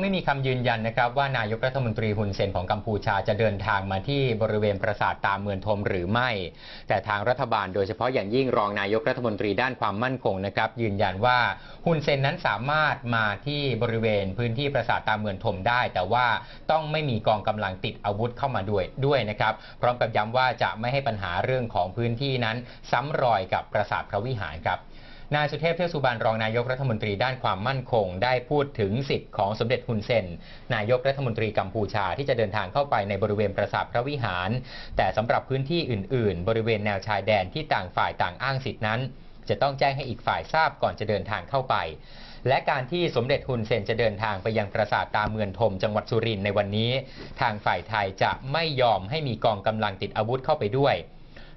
ไม่มีคำยืนยันนะครับว่านายกรัฐมนตรีฮุนเซนของกัมพูชาจะเดินทางมาที่บริเวณปราสาทตามเมืองทมหรือไม่ แต่ทางรัฐบาลโดยเฉพาะอย่างยิ่งรองนายกรัฐมนตรีด้านความมั่นคงนะครับยืนยันว่าฮุนเซนนั้นสามารถมาที่บริเวณพื้นที่ปราสาทตามเมืองทมได้ แต่ว่าต้องไม่มีกองกำลังติดอาวุธเข้ามาด้วยด้วยนะครับพร้อมกับย้ำว่าจะไม่ให้ปัญหาเรื่องของพื้นที่นั้นซ้ำรอยกับปราสาทพระวิหารครับ นายสุเทพเทือกสุบานรองนายกรัฐมนตรีด้านความมั่นคง ได้พูดถึงสิทธิ์ของสมเด็จฮุนเซนนายกรัฐมนตรีกัมพูชาที่จะเดินทางเข้าไปในบริเวณปราสาทพระวิหาร แต่สำหรับพื้นที่อื่น ๆ บริเวณแนวชายแดนที่ต่างฝ่ายต่างอ้างสิทธินั้น จะต้องแจ้งให้อีกฝ่ายทราบก่อนจะเดินทางเข้าไป และการที่สมเด็จฮุนเซนจะเดินทางไปยังปราสาทตาเมืองทมจังหวัดสุรินทร์ในวันนี้ ทางฝ่ายไทยจะไม่ยอมให้มีกองกำลังติดอาวุธเข้าไปด้วย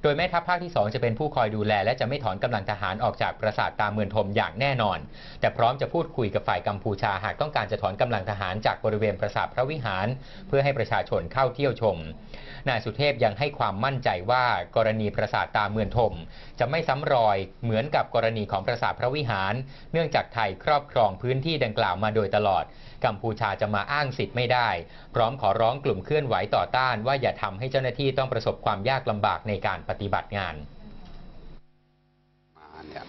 โดยแม่ทัพภาคที่ 2 จะเป็นผู้คอยดูแล และจะไม่ถอนกำลังทหารออกจากปราสาทตามเมืองทมอย่างแน่นอน แต่พร้อมจะพูดคุยกับฝ่ายกัมพูชาหากต้องการจะถอนกำลังทหารจากบริเวณปราสาทพระวิหาร เพื่อให้ประชาชนเข้าเที่ยวชม นายสุเทพยังให้ความมั่นใจว่ากรณีปราสาทตามเมืองทม จะไม่ซ้ำรอยเหมือนกับกรณีของปราสาทพระวิหาร เนื่องจากไทยครอบครองพื้นที่ดังกล่าวมาโดยตลอด กัมพูชาจะมาอ้างสิทธิ์ไม่ได้ พร้อมขอร้องกลุ่มเคลื่อนไหวต่อต้าน ว่าอย่าทำให้เจ้าหน้าที่ต้องประสบความยากลำบากในการปฏิบัติงาน มาเนี่ย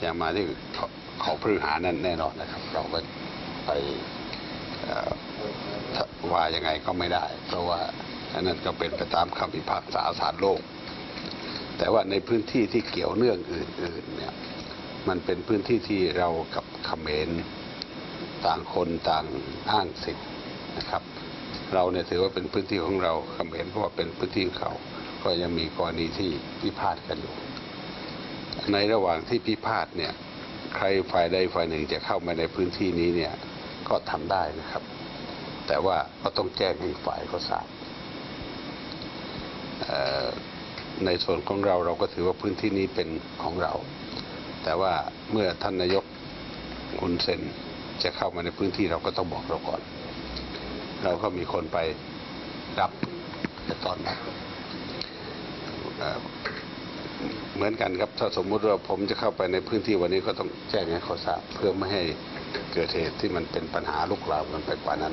อย่างมาที่เขาเขาพฤหานั่นแน่นอนนะครับ เราก็ไปว่ายังไงก็ไม่ได้ เพราะว่าอันนั้นก็เป็นไปตามคำพิพากษาศาลโลก แต่ว่าในพื้นที่ที่เกี่ยวเนื่องอื่น ๆ เนี่ย มันเป็นพื้นที่ที่เรากับเขมรต่างคนต่างอ้างสิทธิ์นะครับ เราเนี่ยถือว่าเป็นพื้นที่ของเราเขมรเพราะว่าเป็นพื้นที่ของเขา ก็ยังมีกรณีที่พิพาทกันอยู่ ในระหว่างที่พิพาทเนี่ย ใครฝ่ายใดฝ่ายหนึ่งจะเข้ามาในพื้นที่นี้เนี่ยก็ทำได้นะครับ แต่ว่าก็ต้องแจ้งให้ฝ่ายเขาทราบในส่วนของเราเราก็ถือว่าพื้นที่นี้เป็นของเรา แต่ว่าเมื่อท่านนายกคุณเซนจะเข้ามาในพื้นที่เราก็ต้องบอกเราก่อน เราก็มีคนไปรับในตอนนั้น เอ่อเหมือนกันครับถ้าสมมุติว่าผมจะเข้าไปในพื้นที่วันนี้ก็ต้องแจ้งให้เขาทราบเพื่อไม่ให้เกิดเหตุที่มันเป็นปัญหาลุกลามกันไปกว่านั้น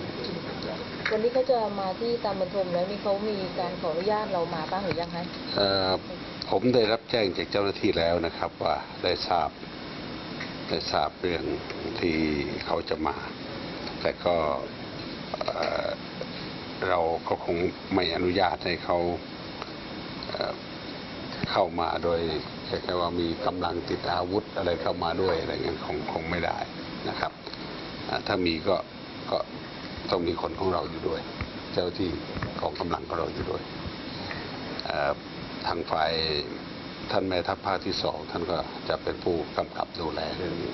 วันนี้เขาจะมาที่ตามบรรทมแล้วนี่เขามีการขออนุญาตเรามาบ้างหรือยังคะเอ่อผมได้รับแจ้งจากเจ้าหน้าที่แล้วนะครับ ว่าได้ทราบได้ทราบเรื่องที่เขาจะมา แต่ก็เอ่อเราก็คงไม่อนุญาตให้เขา เข้ามาโดยแค่ว่ามีกำลังติดอาวุธอะไรเข้ามาด้วยอะไรเงี้ยคงคงไม่ได้นะครับ ถ้ามีก็ก็ต้องมีคนของเราอยู่ด้วย เจ้าที่ของกำลังของเราอยู่ด้วยทางฝ่ายท่านแม่ทัพภาคที่สองท่านก็จะเป็นผู้กำกับดูแลเรื่องนี้